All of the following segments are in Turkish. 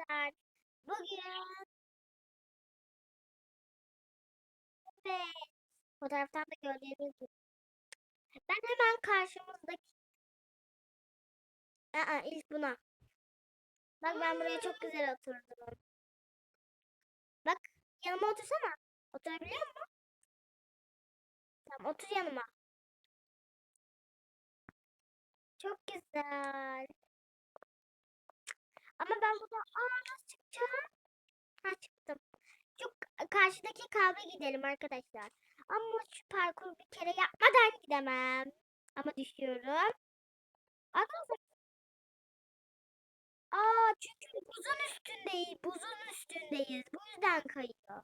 arkadaşlar. Bugün evet fotoğraftan da gördüğünüz gibi. Ben hemen karşımızdaki Aa, ilk buna. Bak ben buraya çok güzel oturdum. Bak yanıma otursana. Oturabiliyor musun? Tamam otur yanıma. Çok güzel. Ama ben buradan aa nasıl çıkacağım? Ha çıktım. Şu karşıdaki kahve gidelim arkadaşlar. Ama şu parkuru bir kere yapmadan gidemem. Ama düşüyorum. Arkadaşlar. Aa çünkü buzun üstündeyiz. Buzun üstündeyiz. Bu yüzden kayıyor.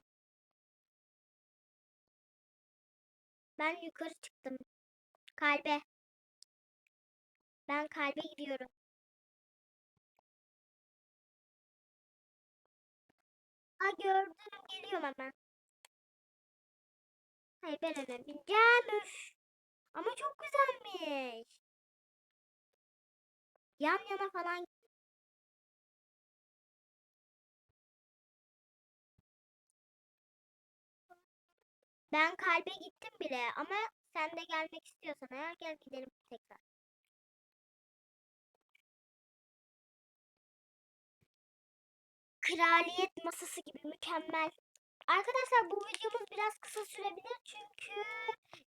Ben yukarı çıktım. Kalbe. Ben kalbe gidiyorum. Aa gördüm. Geliyorum hemen. Hayır ben öne bineceğim. Üf. Ama çok güzelmiş. Yan yana falan. Ben kalbe gittim bile ama sen de gelmek istiyorsan eğer gel gidelim tekrar. Kraliyet masası gibi mükemmel. Arkadaşlar bu videomuz biraz kısa sürebilir çünkü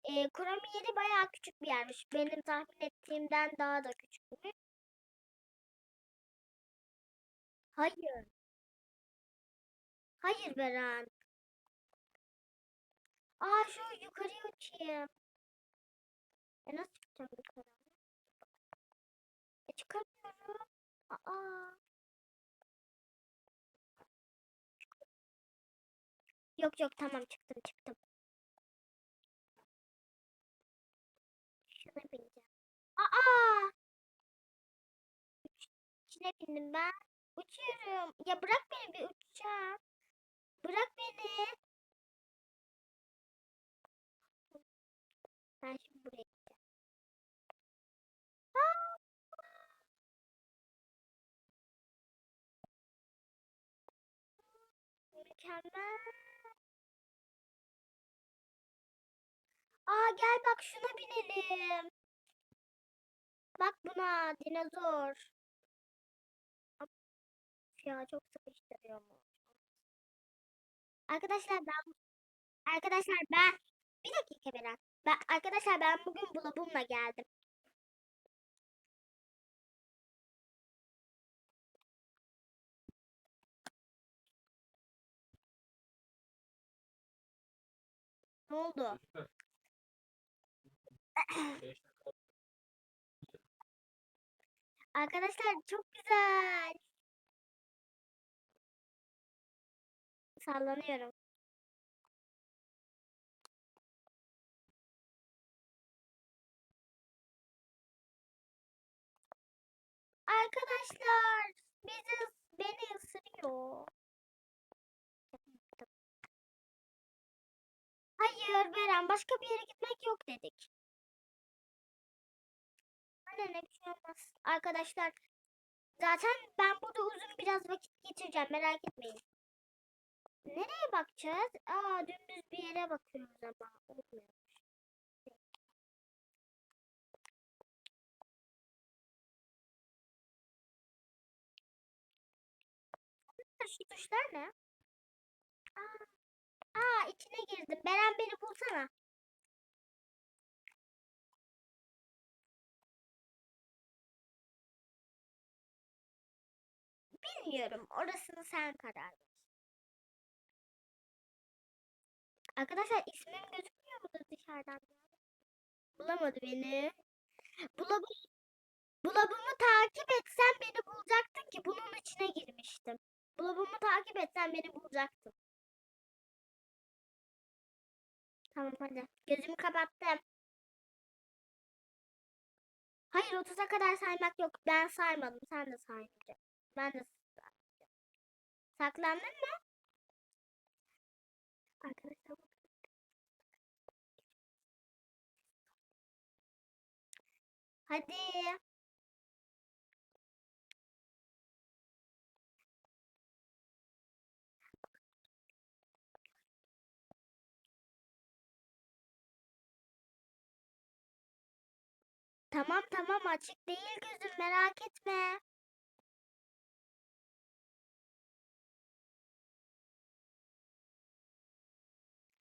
e, Kurami yeri bayağı küçük bir yermiş. Benim tahmin ettiğimden daha da küçükmüş. Hayır. Hayır Beren. Aa şu yukarıya uçayım. E nasıl çıkacağım yukarı? E çıkamıyorum. Aa. Yok yok tamam çıktım çıktım. Şuna bineceğim. Aa! İçine bindim ben. Uçuyorum. Ya bırak beni bir uçacağım. Bırak beni. Ben şimdi buraya gideceğim. Mükemmel. Aa gel bak şuna binelim. Bak buna dinozor. Ya çok sıkıştırıyor mu? Arkadaşlar ben arkadaşlar ben bir dakika Berat. Ben arkadaşlar ben bugün bulabumla geldim. Ne oldu? Arkadaşlar çok güzel. Sallanıyorum. Arkadaşlar bizi beni ısırıyor. Hayır Beren başka bir yere gitmek yok Arkadaşlar zaten ben burada uzun biraz vakit geçireceğim merak etmeyin. Nereye bakacağız? Aa dümdüz bir yere bakıyoruz ama olmuyor. Şu tuşlar ne? Aa, aa içine girdim. Beren beni bulsana. Bilmiyorum. Orasını sen karar ver. Arkadaşlar ismim gözükmüyor mudur dışarıdan? Bulamadı beni. Bulab Bulabımı takip etsen beni bulacaktın ki bunun içine girmiştim. Bulabımı takip etsen beni bulacaktın. Tamam hadi. Gözümü kapattım. Hayır 30'a kadar saymak yok. Ben saymadım. Sen de saymayacaksın. Ben de saklandım. Saklandın mı? Arkadaşlar Hadi. Tamam tamam açık değil gözüm merak etme.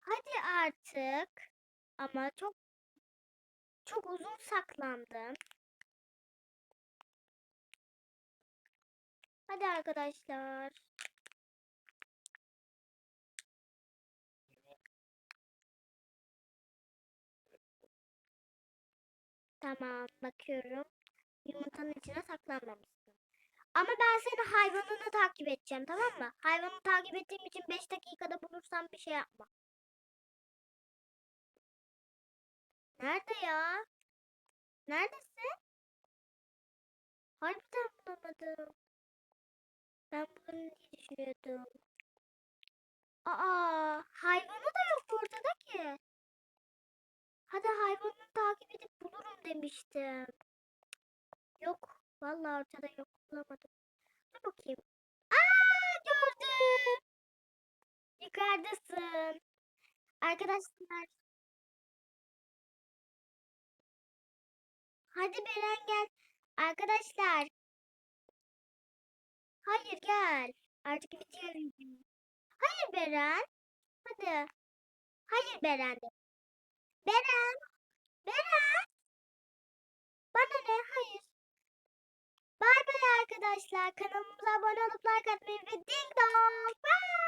Hadi artık. Ama çok çok uzun saklandım. Hadi arkadaşlar. Tamam bakıyorum. Yumurtanın içine saklanmamışsın. Ama ben seni hayvanını takip edeceğim tamam mı? Hayvanı takip ettiğim için 5 dakikada bulursam bir şey yapma. Nerede ya? Neredesin? Harbiden bulamadım. Ben bunu diye düşünüyordum. Aa, hayvanı da yok ortada ki. Hadi hayvanını takip edip bulurum demiştim. Yok. Vallahi ortada yok. Bulamadım. Dur bakayım. Aa gördüm. Yukarıdasın. Arkadaşlar. Hadi Beren gel. Arkadaşlar. Hayır gel. Artık bitiyor video. Hayır Beren. Hadi. Hayır Beren. Beren. Beren. Bana ne? Hayır. Bay bay arkadaşlar. Kanalımıza abone olup like atmayı ve ding dong. Bye.